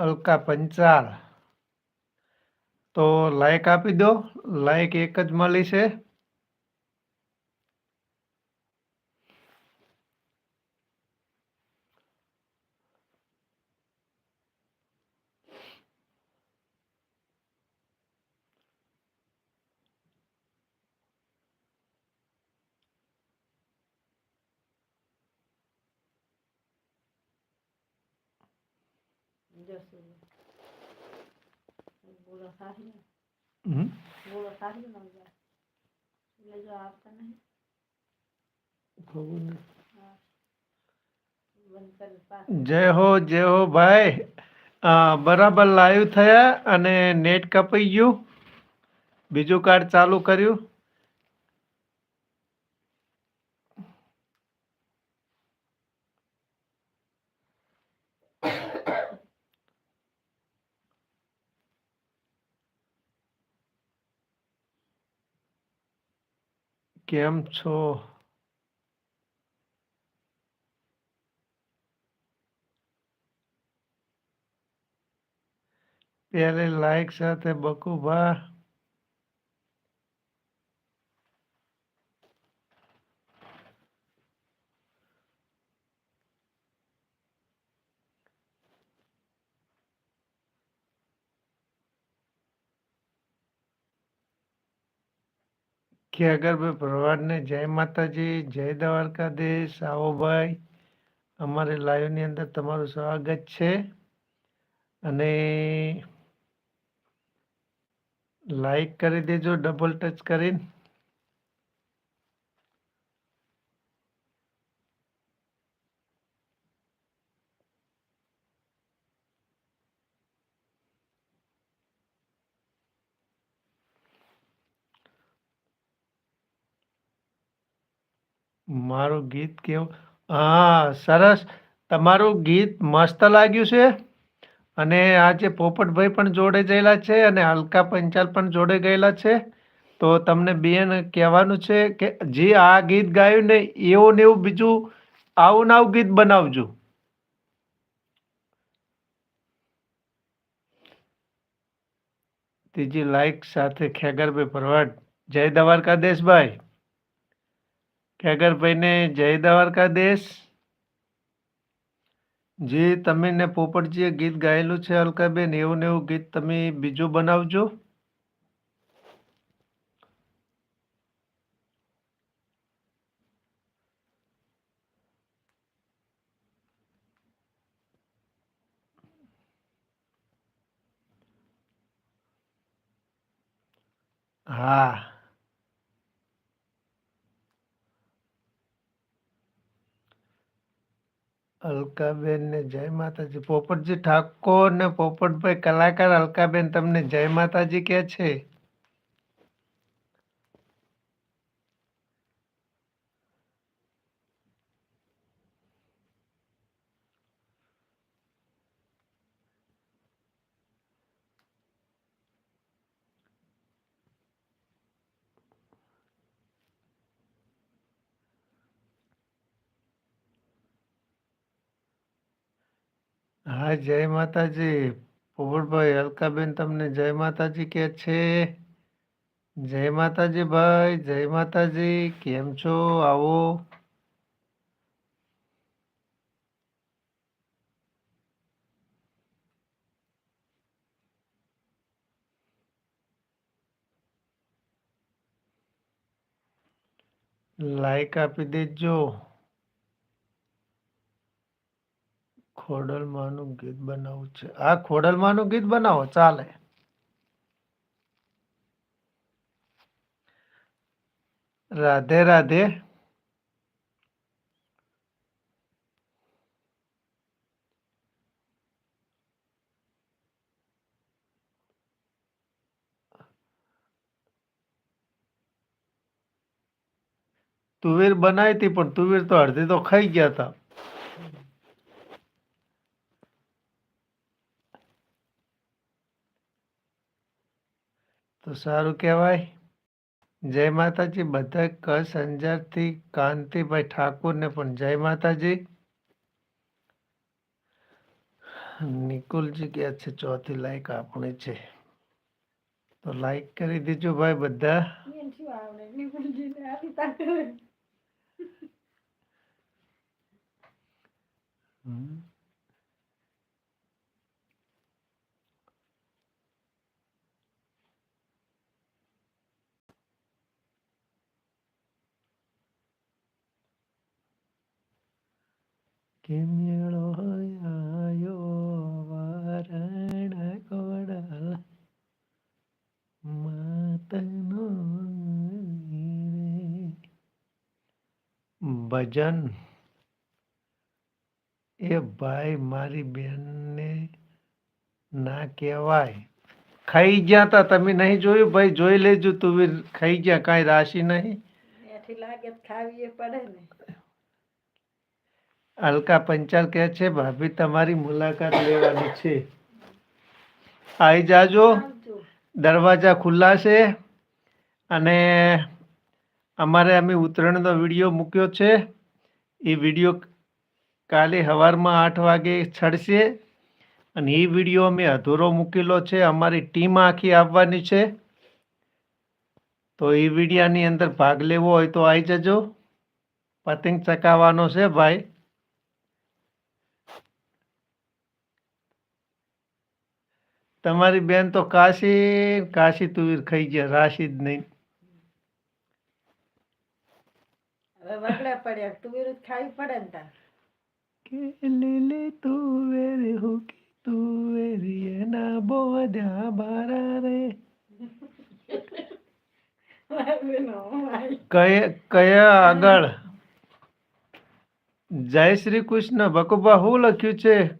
અલકા પંચાલ તો લાઈક આપી દો. લાઈક એક જ મળી છે. જાય. હા જય હો ભાઈ બરાબર લાઈવ થયા અને નેટ કપાઈ ગયું. બીજું કાર્ડ ચાલુ કર્યું. કેમ છો? પહેલે લાઈક સાથે બકુભા. ખેગરભાઈ ભરવાડને જય માતાજી, જય દ્વારકાધીશ, આવો ભાઈ. અમારે લાઈવની અંદર તમારું સ્વાગત છે. અને લાઈક કરી દેજો ડબલ ટચ કરીને. મારું ગીત કેવું? હા, સરસ. તમારું ગીત મસ્ત લાગ્યું છે. અને આજે પોપટભાઈ પણ જોડે ગયેલા છે અને હલકા પંચાલ પણ જોડે ગયેલા છે. તો તમને બેન કહેવાનું છે કે જે આ ગીત ગાયું ને એવું ને એવું બીજું આવું ને આવું ગીત બનાવજો. ત્રીજી લાઈક સાથે ખેગરભાઈ ભરવાડ. જય દ્વારકાધીશભાઈ ખેગરભાઈને જય દ્વારકાધીશ. જે તમે ને પોપટજીએ ગીત ગાયેલું છે અલકાબેન. એવું ને એવું ગીત તમે બીજું બનાવજો. હા. અલકાબેન ને જય માતાજી. પોપટજી ઠાકોર ને પોપટભાઈ કલાકાર અલકાબેન, તમને જય માતાજી કે છે? હા, જય માતાજી. પોપટભાઈ અલકાબેન તમને જય માતાજી કે છે. જય માતાજી ભાઈ, જય માતાજી. કેમ છો? આવો. લાઈક આપી દેજો. ખોડલમાંનું ગીત બનાવવું છે. આ ખોડલમાંનું ગીત બનાવો, ચાલે. રાધે રાધે. તુવેર બનાવી હતી, પણ તુવેર તો અડધી તો ખાઈ ગયા હતા. તો સારું કહેવાય. જય માતાજી, બધા કચ્છ અંજારથી કાંતિભાઈ ઠાકોરને પણ જય માતાજી. નિકુલજી કે છે, ચોથી લાઈક આપણે છે. તો લાઈક કરી દેજો ભાઈ બધા. હમ. કે મેળો આયો વારણ ભજન એ ભાઈ મારી બેનને ના કહેવાય ખાઈ ગયા તા તમે નહીં જોયું ભાઈ જોઈ લેજો તું ખાઈ ગયા કાંઈ રાશિ નહીં લાગે તો ખાવી પડે ને અલકા પંચાલ કહે છે, ભાભી, તમારી મુલાકાત લેવાની છે. આવી જાજો. દરવાજા ખુલ્લા છે અને અમારે અમે ઉત્તરાયણનો વીડિયો મૂક્યો છે. એ વીડિયો કાલે સવારમાં આઠ વાગે છડશે અને એ વીડિયો અમે અધૂરો મૂકેલો છે. અમારી ટીમ આખી આવવાની છે. તો એ વિડીયાની અંદર ભાગ લેવો હોય તો આવી જજો. પતંગ ચકાવવાનો છે ભાઈ. તમારી બેન તો કાશી કાશી તુવીર ખાઈ ગયા રાશી જ નહીં કયા કયા આગળ? જય શ્રી કૃષ્ણ બકુબા શું લખ્યું છે?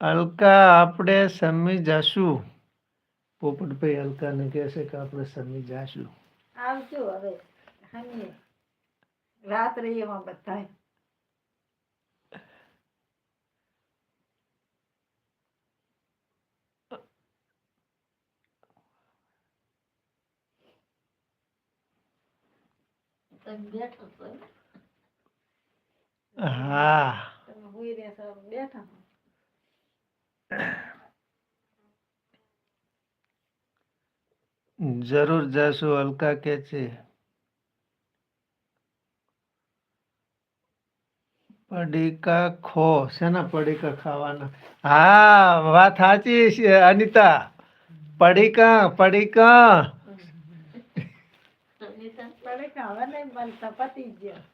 અલકા આપણે સમી જશું પોપટભાઈ અલકાને કહેશે કે આપણે સમી જાશું આવજો હવે હમીએ રાત રહી એમાં બધાય તમે બેઠો છો એમ? હા તમે હુઈ રહેશો બેઠા હો. જરૂર જશું અલકા કે છે. પડીકા ખો શેના પડીકા ખાવાના? હા વાત સાચી છે અનિતા. પડીકા પડીકા. અનિતા, પડે કે હવે નહીં બનતા પતી ગયા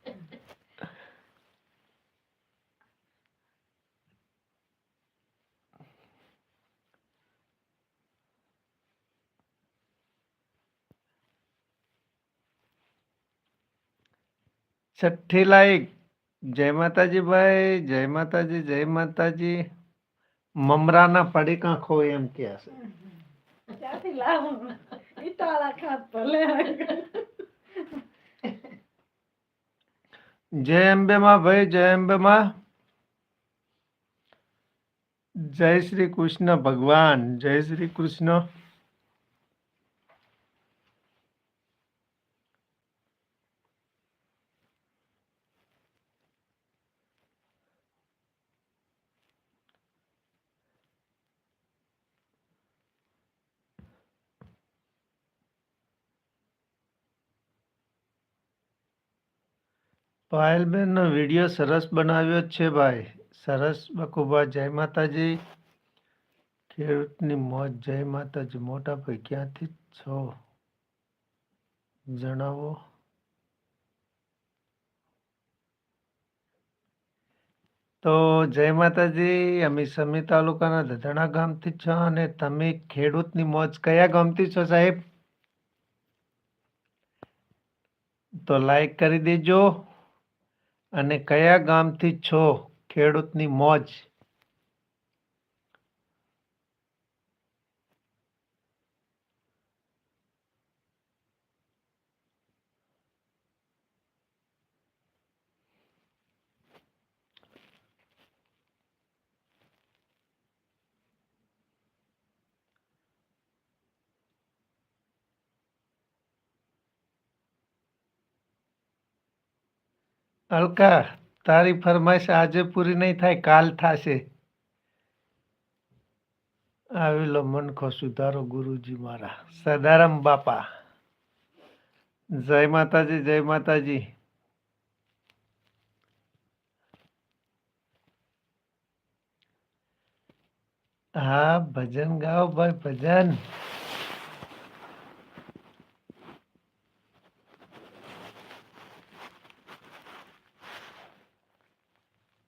છઠ્ઠી લાઈક જય માતાજી ભાઈ જય માતાજી જય માતાજી. મમરાના પડીકા ખો એમ કે ભલે. જય અંબે માં ભાઈ જય અંબે માં જય શ્રી કૃષ્ણ ભગવાન જય શ્રી કૃષ્ણ. પાયલબેનનો વીડિયો સરસ બનાવ્યો છે ભાઈ. સરસ બકુબા જય માતાજી. ખેડૂતની મોજ જય માતાજી. મોટા ભાઈ, ક્યાંથી છો? જણાવો. તો જય માતાજી, અમે સમી તાલુકાના ધધણા ગામથી છો અને તમે ખેડૂતની મોજ કયા ગામથી છો સાહેબ? તો લાઈક કરી દેજો. અને કયા ગામથી છો? ખેડૂતની મોજ. અલકા, તારી ફરમાઈશ આજે પૂરી નહીં થાય, કાલ થશે. આવેલો મનખો સુધારો, ગુરુજી મારા. સદારામ બાપા. જય માતાજી જય માતાજી. હા, ભજન ગાઓ ભાઈ, ભજન.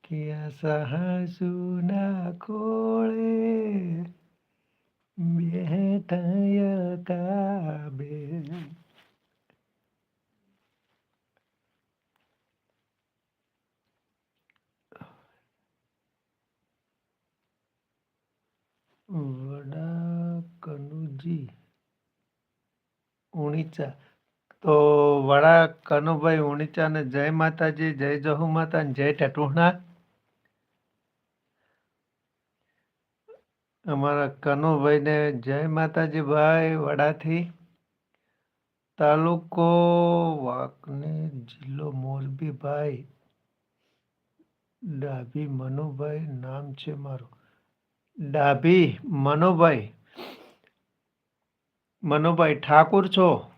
કિયા સહસુના ખોળે વડા કનુજી ઉણીચા. તો વડા કનુભાઈ ઉણીચા ને જય માતાજી, જય જહુ માતા જય ટટુણા અમારા કનુભાઈને જય માતાજી ભાઈ વડાથી. તાલુકો વાંકને જિલ્લો મોરબી ભાઈ ડાભી મનુભાઈ નામ છે મારું. ડાભી મનુભાઈ. મનુભાઈ, ઠાકુર છો?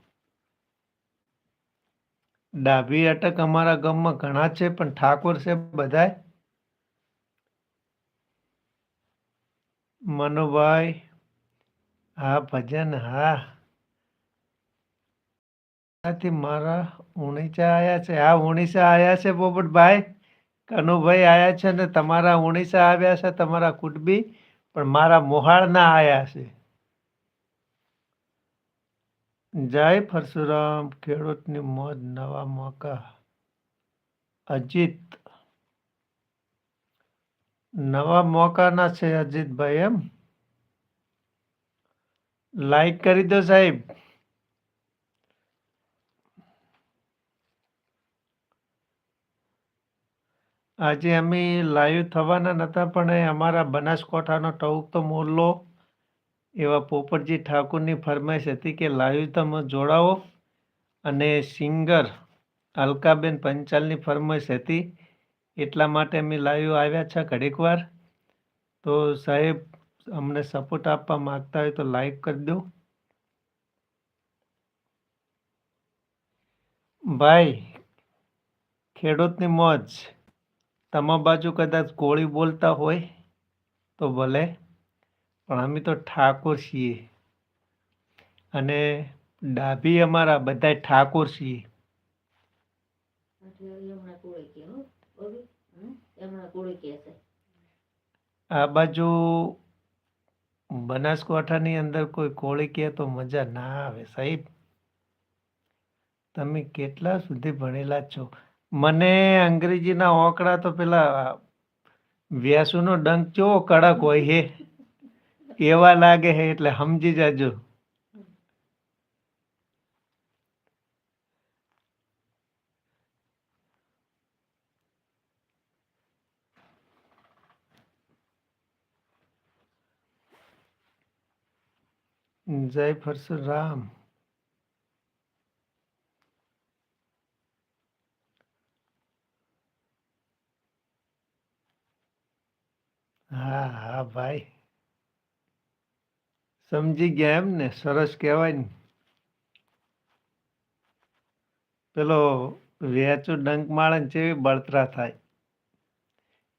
ડાભી અટક અમારા ગામમાં ઘણા છે, પણ ઠાકોર છે બધાય? મનુભાઈ, હા, ભજન, હા. ત્યાંથી મારા ઉણીસા આવ્યા છે. હા ઉણીસા આવ્યા છે, પોપટભાઈ. કનુભાઈ આયા છે ને તમારા ઉણીસા આવ્યા છે, તમારા કુટબી, પણ મારા મોહાળના આવ્યા છે. જય પરશુરામ, ખેડૂતની મોજ, નવા મોકા. અજીત નવા મોકાના છે અજીતભાઈ એમ? લાઈક કરી દો સાહેબ. આજે અમે લાઈવ થવાના નતા, પણ અમારા બનાસકાંઠાનો ટવુક તો મોલ્લો. એવા પોપટજી ઠાકુરની ફરમાઈશ હતી કે લાઈવ તમે જોડાવો. અને સિંગર અલકાબેન પંચાલની ફરમાઈશ હતી એટલા માટે અમે લાઈવ આવ્યા છે ઘડીક વાર તો સાહેબ, અમને સપોર્ટ આપવા માગતા હોય તો લાઈક કરી દો. ભાઈ, ખેડૂતની મોજ. તમા બાજુ કદાચ કોળી બોલતા હોય તો ભલે, પણ અમે તો ઠાકોર છીએ. અને ડાભી અમારા બધા ઠાકોર છીએ હમણાં કોળી કે હો બોલી હમ? હમણાં કોળી કે છે આ બાજુ બનાસકાંઠાની અંદર કોઈ કોળી કહે તો મજા ના આવે સાહેબ. તમે કેટલા સુધી ભણેલા છો? મને અંગ્રેજીના ઓકડા તો પેલા વ્યાસુનો ડંક કેવો કડક હોય હે. એવા લાગે હે એટલે સમજી જાજો. જય પરશુરામ હા હા ભાઈ સમજી ગયા એમ ને સરસ કહેવાય ને પેલો વેચો ડંક માળે ને જેવી બળતરા થાય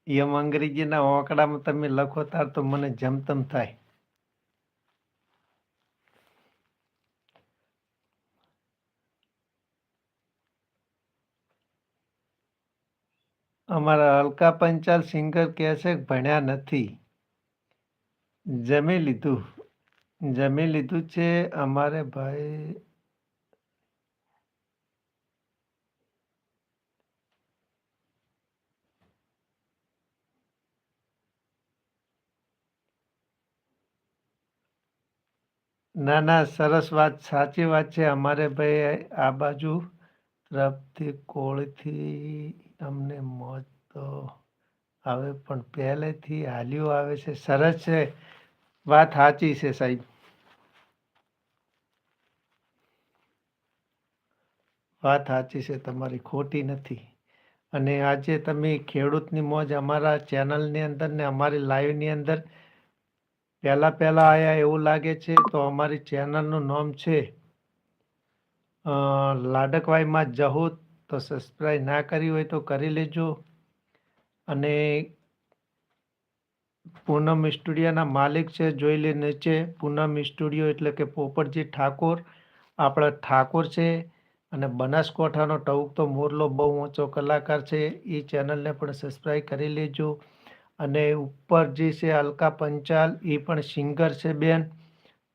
એમ અંગ્રેજીના ઓંકડામાં તમે લખો તાર તો મને જમતમ થાય અમારા અલકા પંચાલ સિંગર કહે છે ભણ્યા નથી. જમી લીધું. જમી લીધું છે અમારે ભાઈ. ના ના, સરસ વાત, સાચી વાત છે. અમારે ભાઈ આ બાજુ તરફથી કોળીથી અમને મોજ તો આવે, પણ પહેલેથી હાલ્યું આવે છે. સરસ છે. વાત સાચી છે સાહેબ. વાત સાચી છે, તમારી ખોટી નથી. અને આજે તમે ખેડૂતની મોજ અમારા ચેનલની અંદર ને અમારી લાઈવની અંદર પહેલાં પહેલાં આયા એવું લાગે છે, તો અમારી ચેનલનું નામ છે લાડકવાઈમાં જહૂદ તો સબસ્ક્રાઈબ ના કરી હોય તો કરી લેજો. અને પૂનમ સ્ટુડિયોના માલિક છે, જોઈ લે નીચે. પૂનમ સ્ટુડિયો એટલે કે પોપટજી ઠાકોર. આપણા ઠાકોર છે અને બનાસકાંઠાનો તો મોરલો બહુ ઊંચો કલાકાર છે. એ ચેનલને પણ સબસ્ક્રાઈબ કરી લેજો. અને ઉપર જે છે અલકા પંચાલ એ પણ સિંગર છે બેન.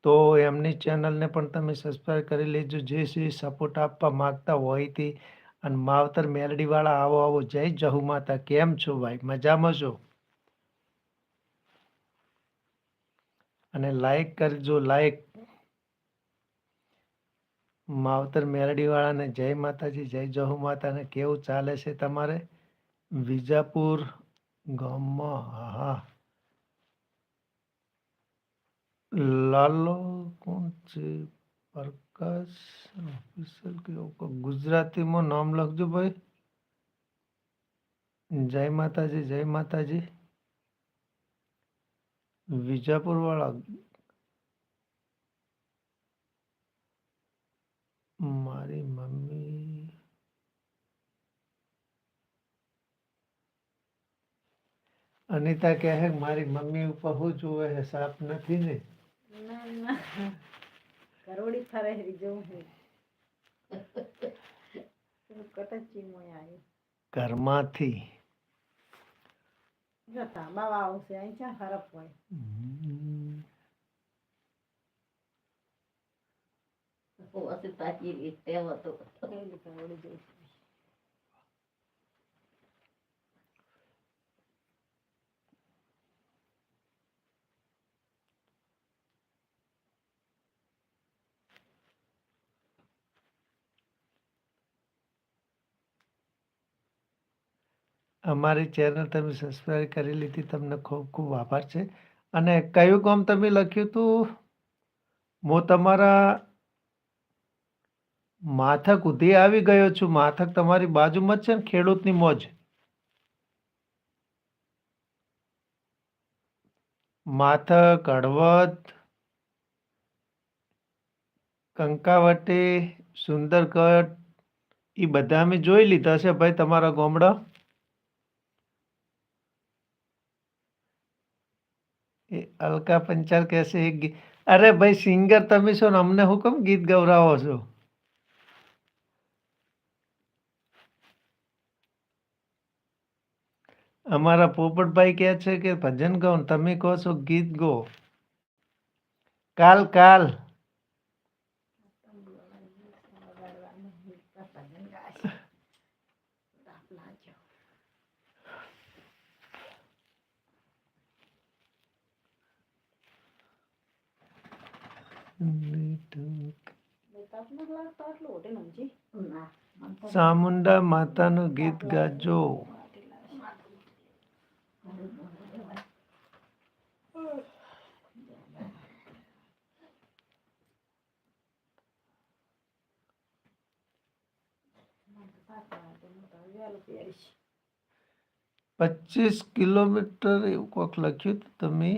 તો એમની ચેનલને પણ તમે સબસ્ક્રાઈબ કરી લેજો. જે સપોર્ટ આપવા માગતા હોયથી અને માવતર મેલડીવાળા, આવો આવો, જય જહુ માતા, કેમ છો ભાઈ? મજામાં છો? અને લાઈક કરજો લાઈક માવતર મેલડીવાળાને, જય માતાજી, જય જહુ માતાને કેવું ચાલે છે તમારે? વિજાપુર ગામમાં હા લાલો કોણ છે? પ્રકાશ ઓફિસર ગુજરાતીમાં નામ લખજો ભાઈ. જય માતાજી જય માતાજી. વિજાપુર વાળા મારી મમ્મી. અનિતા કહે મારી મમ્મી ઉપર હું જોવે હે સાપ નથી ના. કરોડી ફરે રીજો જવું હે. કટચી મોય આવ્યું ઘરમાંથી. તાંબા વાવ છે અહીં ક્યાં ફરક હોય? હમ. પછી તાકી રી ટેવ હતો અમારી ચેનલ તમે સબસ્ક્રાઈબ કરી લીધી, તમને ખૂબ ખૂબ આભાર છે. અને કયું કામ તમે લખ્યું હતું? હું તમારા માથક ઉધી આવી ગયો છું. માથક તમારી બાજુમાં જ છે ને? ખેડૂતની મોજ. માથક, હળવદ, કંકાવટી, સુંદરગઢ એ બધા અમે જોઈ લીધા છે ભાઈ તમારા ગામડા એ અલકા પંચાલ કહેશે અરે ભાઈ, સિંગર તમે છો ને, અમને હું કેમ ગીત ગવરાવો છો? અમારા પોપટભાઈ કહે છે કે, ભજન ગાઓ તમે કહો છો ગીત ગો. કાલ કાલ ભજન ગાશે આપના જો તાપમાં લાગતો આટલું હોટે નમજી ના મને તો ચામુંડા માતાનું ગીત ગાજો. પચીસ કિલોમીટર એવું કોક લખ્યું હતું તમે?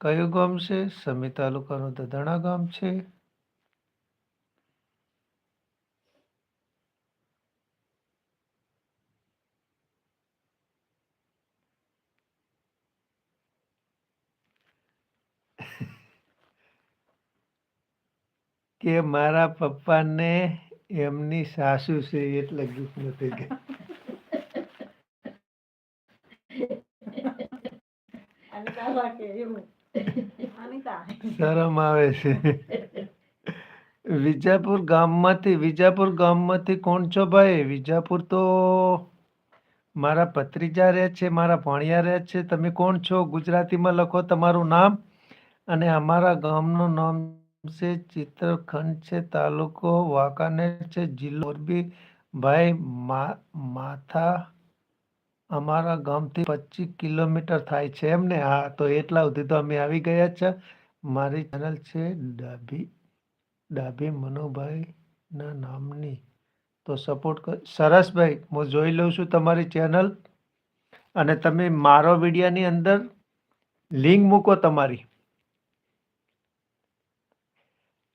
કયું ગામ છે? સમી તાલુકાનું દધણા ગામ છે? કે મારા પપ્પાને એમની સાસુ છે, એટલે ગીત નથી ગયા અનિતા વાકે એવું અનિતા શરમ આવે છે. વિજાપુર ગામમાંથી વિજાપુર ગામમાંથી કોણ છો ભાઈ? વિજાપુર તો મારા ભત્રીજા રહે છે, મારા ભાણિયા રહે છે. તમે કોણ છો? ગુજરાતીમાં લખો તમારું નામ. અને અમારા ગામનું નામ છે, ચિત્રખંડ છે, તાલુકો વાંકાનેર છે, જિલ્લો મોરબી. ભાઈ માથા અમારા ગામથી પચીસ કિલોમીટર થાય છે એમ ને હા, તો એટલા સુધી તો અમે આવી ગયા છે. મારી ચેનલ છે ડાભી ડાભી મનુભાઈના નામની. તો સપોર્ટ કર સરસ ભાઈ હું જોઈ લઉં છું તમારી ચેનલ. અને તમે મારો વિડીયાની અંદર લિંક મૂકો તમારી.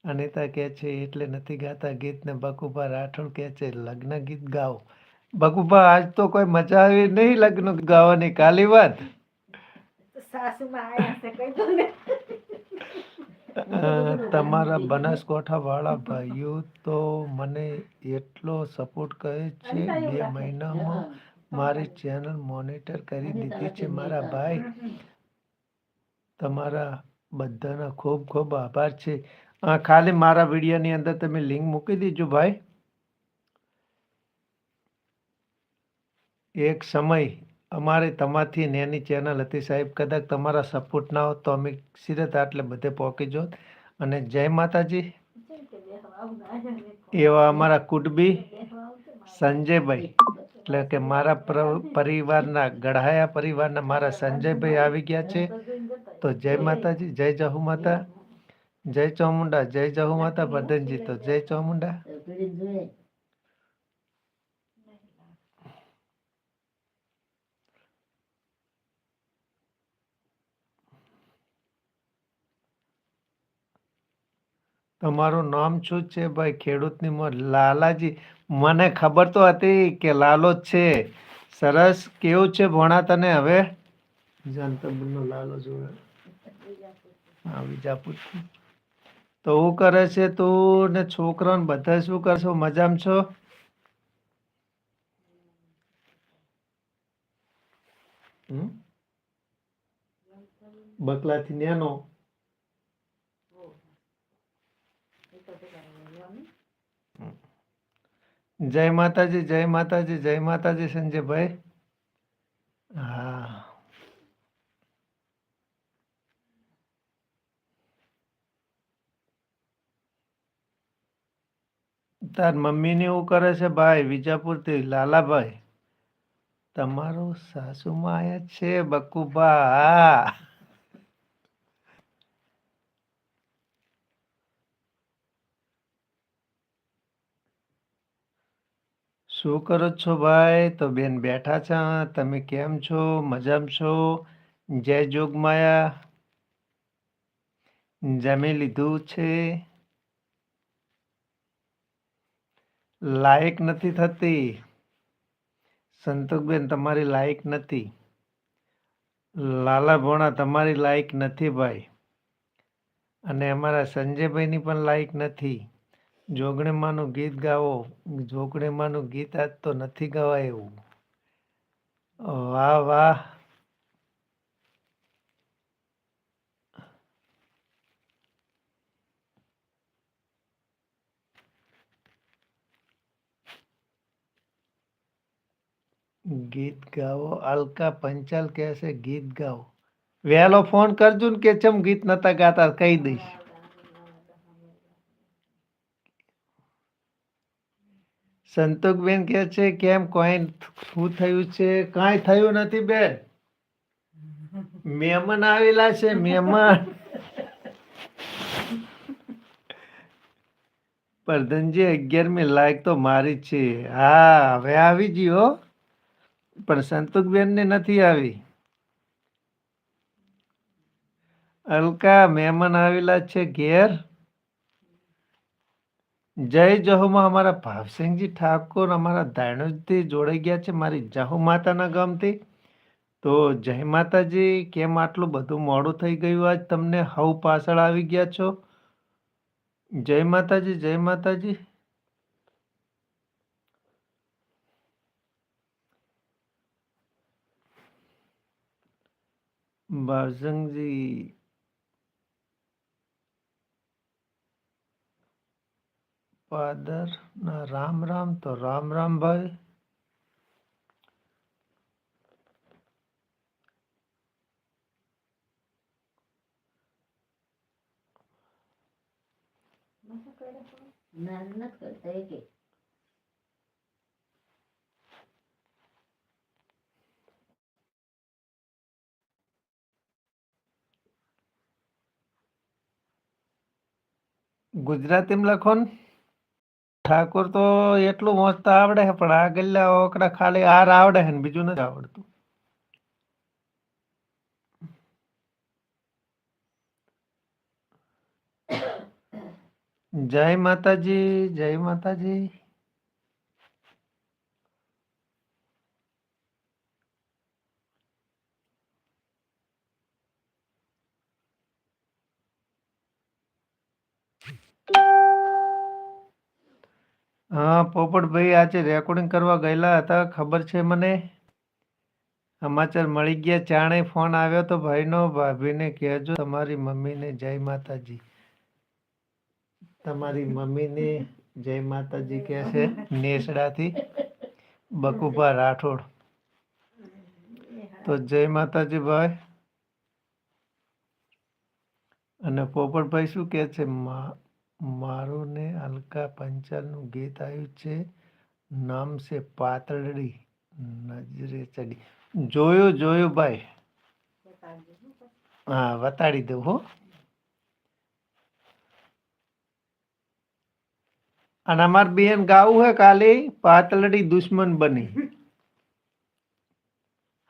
અનિતા કહે છે, એટલે નથી ગાતા ગીતને બકુભા રાઠોડ કહે છે, લગ્ન ગીત ગાઓ. બકુભા, આજ તો કોઈ મજા આવી નહીં લગ્ન ગાવાની, કાલી વાત. સાસુમાં આયા છે કઈ તમારા બનાસકાંઠા વાળા ભાઈઓ તો મને એટલો સપોર્ટ કરે છે બે મહિનામાં મારી ચેનલ મોનિટર કરી દીધી છે મારા ભાઈ. તમારા બધાના ખૂબ ખૂબ આભાર છે. ખાલી મારા વિડીયોની અંદર તમે લિંક મૂકી દીજો ભાઈ. એક સમય અમારે તમારથી નેની ચેનલ હતી સાહેબ, કદાચ તમારા સપોર્ટ ના હોત તો અમે સીધા આટલે બધે પહોંચી જોત. અને જય માતાજી. એવા અમારા કુટબી. સંજયભાઈ. એટલે કે મારા પ્ર- પરિવારના, ગઢાયા પરિવારના મારા સંજયભાઈ આવી ગયા છે. તો જય માતાજી, જય જહુ માતા. જય ચોમુંડા, જય જહુ માતા ભદનજી તો જય ચામુંડા. તમારું નામ શું છે ભાઈ? ખેડૂતની મોર લાલાજી. મને ખબર તો હતી કે લાલો જ છે. સરસ. કેવું છે ભોણા તને હવે? જાનતબનો લાલો જોડે. હા વિજાપુર. તો હું કરે છે તું ને છોકરાને બધા શું કરશો? મજામાં છો? બકલાથી નેનો એ તો પેલા લેવાનું. જય માતાજી જય માતાજી જય માતાજી સંજયભાઈ. હા. તાર મમ્મીને એવું કરે છે, ભાઈ, વિજાપુરથી લાલાભાઈ, તમારું સાસુમાં આયા છે બકુબા શું કરો છો ભાઈ? તો બેન બેઠા છે તમે કેમ છો? મજામાં છો? જય જોગમાયા. જમી લીધું છે? લાયક નથી થતી. સંતોકબેન તમારી લાયક નથી. લાલા ભોણા, તમારી લાયક નથી ભાઈ. અને અમારા સંજયભાઈની પણ લાયક નથી. જોગણીમાનું ગીત ગાવો. જોગણેમાનું ગીત આજ તો નથી ગવાય એવું. વાહ વાહ. ગીત ગાવો. અલકા પંચાલ કહેશે ગીત ગાઓ. વહેલો ફોન કરજો ને કે ચમ ગીત નતા ગાતા, કહી દઈશ. સંતોષબેન કહે છે, કેમ કોઈ શું થયું છે? કાંઈ થયું નથી બેન. મહેમાન આવેલા છે, મહેમાન. પરધનજી, અગિયારમી લાયક તો મારી છે. હા, હવે આવી ગયો. પણ સંતોષબેન ને નથી આવી. અલકા, મહેમાન આવેલા છે ઘેર. જય જહુમાં અમારા ભાવસિંહજી ઠાકોર અમારા દાણુજથી જોડાઈ ગયા છે મારી જહુ માતાના ગામથી. તો જય માતાજી, કેમ આટલું બધું મોડું થઈ ગયું? આજ તમને હવ પાછળ આવી ગયા છો. જય માતાજી જય માતાજી. ભાવસિંહજી ફાધર ના રામ રામ તો રામ રામ ભાઈ ગુજરાતી? કરતા ગુજરાતીમાં લખો ને ઠાકોર તો એટલું મસ્ત આવડે પણ આ ગલ્લા ઓકડા ખાલી આર આવડે છે બીજું નથી આવડતું. જય માતાજી જય માતાજી. હા, પોપટભાઈ આજે રેકોર્ડિંગ કરવા ગયેલા હતા, ખબર છે મને? સમાચાર મળી ગયા, ચાણે ફોન આવ્યો તો ભાઈનો, ભાભીને કહેજો, તમારી મમ્મીને જય માતાજી. તમારી મમ્મીને જય માતાજી કહે છે, નેસડાથી. બકુભા રાઠોડ. તો જય માતાજી ભાઈ. અને પોપટભાઈ શું કહે છે, મા મારું ને અલકા પંચાલનું ગીત આવ્યું છે. નામ છે પાતળડી નજરે ચડી. જોયો જોયો ભાઈ. હા, વતાડી દઉં હો. અને અમાર બેન ગાવું હે કાલે પાતળડી દુશ્મન બની.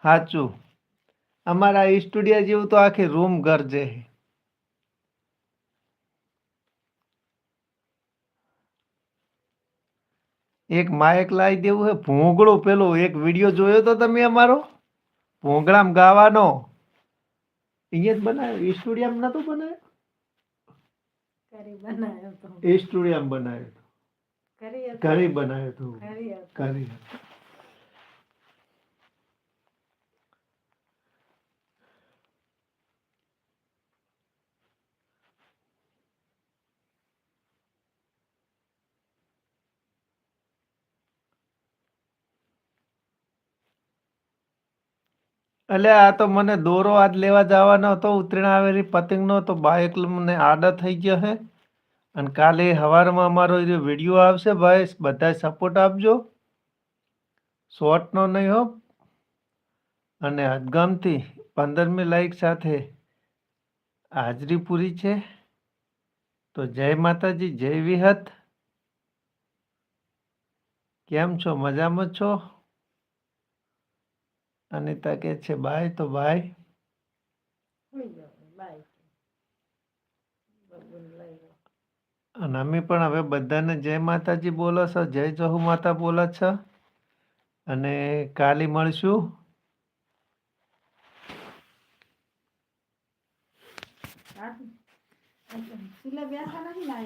સાચું અમારા સ્ટુડિયો જેવું તો આખી રૂમ ગરજે એક માયક લાવી દેવું હે? ભોંગળો પેલો એક વીડિયો જોયો તો તમે અમારો? ભૂંગળામ ગાવાનો. અહીંયા જ બનાવ્યો સ્ટુડિયોમાં નતો બનાવ્યો તો. એ સ્ટુડિયામ બનાવ્યો હતો. ઘરે બનાવ્યો હતો. ઘરે એટલે આ તો મને દોરો આજ લેવા જવાનો હતો ઉતરીણ આવેલી પતંગનો, તો બાઇક મને આડા થઈ ગયો હે. અને કાલે સવારમાં અમારો વીડિયો આવશે ભાઈ બધા સપોર્ટ આપજો. શોર્ટનો નહીં હો. અને હદગામથી પંદરમી લાઈક સાથે હાજરી પૂરી છે. તો જય માતાજી, જય વિહત. કેમ છો? મજામાં છો? અનિતા કે છે બાય તો બાય. અને અમે પણ હવે બધાને જય માતાજી બોલો છો જય જહુ માતા બોલો છો. અને કાલે મળશું? બેસા નથી આ